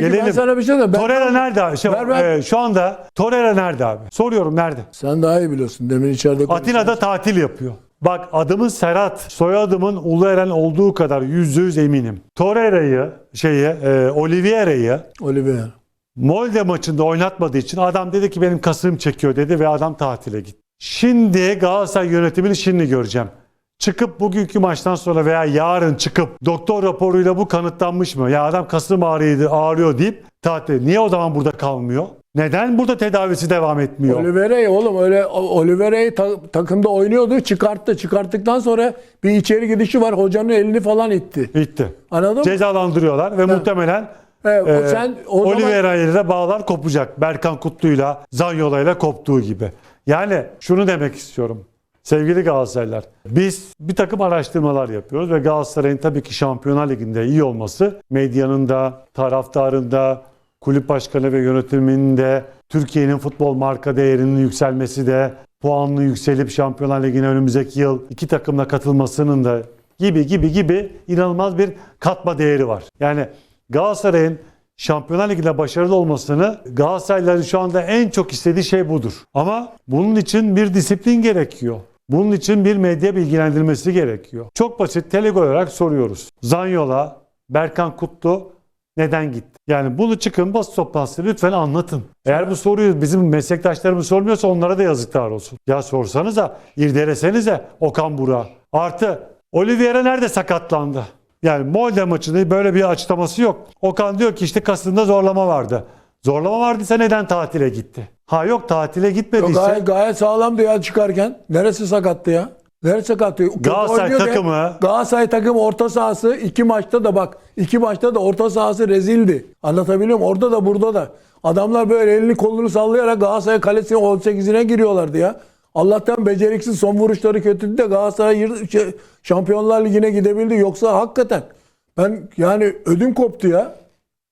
Peki ben Gelelim. sana bir şey. Ben- Torreira nerede abi? Şey, Ver, ver. e, şu anda Torreira nerede abi? Soruyorum nerede? Sen daha iyi biliyorsun. Demin içeride. Atina'da tatil yapıyor. Bak adımın Serhat, soyadımın Ulu Eren olduğu kadar yüzde yüz eminim. Torreira'yı, şeyi, e, Oliveira'yı Oliver. Molde maçında oynatmadığı için adam dedi ki benim kasım çekiyor dedi ve adam tatile gitti. Şimdi Galatasaray yönetimini şimdi göreceğim. Çıkıp bugünkü maçtan sonra veya yarın çıkıp doktor raporuyla bu kanıtlanmış mı? Ya adam kasım ağrıydı, ağrıyor deyip tatil. Niye o zaman burada kalmıyor? Neden burada tedavisi devam etmiyor? Oliveira'yı oğlum öyle Oliveira'yı ta- takımda oynuyordu. Çıkarttı. Çıkarttıktan sonra bir içeri gidişi var. Hocanın elini falan itti. Bitti. Anladın mı? Cezalandırıyorlar ve muhtemelen Evet, o e, sen o zaman Oliveira ile de bağlar kopacak. Berkan Kutlu'yla Zanyola'yla koptuğu gibi. Yani şunu demek istiyorum. Sevgili Galatasaraylılar, biz bir takım araştırmalar yapıyoruz ve Galatasaray'ın tabii ki Şampiyonlar Ligi'nde iyi olması, medyanın da, taraftarın da, kulüp başkanı ve yönetiminin de, Türkiye'nin futbol marka değerinin yükselmesi de, puanlı yükselip Şampiyonlar Ligi'ne önümüzdeki yıl iki takımla katılmasının da gibi gibi gibi inanılmaz bir katma değeri var. Yani Galatasaray'ın Şampiyonlar Ligi'nde başarılı olmasını Galatasaraylıların şu anda en çok istediği şey budur. Ama bunun için bir disiplin gerekiyor. Bunun için bir medya bilgilendirmesi gerekiyor. Çok basit telego olarak soruyoruz. Zanyola, Berkan Kutlu neden gitti? Yani bunu çıkın basın toplantısında lütfen anlatın. Eğer bu soruyu bizim meslektaşlarımız sormuyorsa onlara da yazıklar olsun. Ya sorsanıza, irdelesenize Okan Burak'a. Artı Oliveira nerede sakatlandı? Yani Molde maçında böyle bir açıklaması yok. Okan diyor ki işte kasında zorlama vardı. Zorlama vardıysa neden tatile gitti? Ha yok tatile gitmediyse gayet, gayet sağlamdı ya çıkarken. Neresi sakattı ya? Neresi sakattı? Galatasaray Oynuyor ya. takımı- Galatasaray takımı orta sahası iki maçta da bak iki maçta da orta sahası rezildi. Anlatabiliyor muyum? Orada da burada da. Adamlar böyle elini kolunu sallayarak Galatasaray kalesinin 18'ine giriyorlardı ya. Allah'tan beceriksiz son vuruşları kötüydü de Galatasaray şey, Şampiyonlar Ligi'ne gidebildi. Yoksa hakikaten ben yani ödüm koptu ya.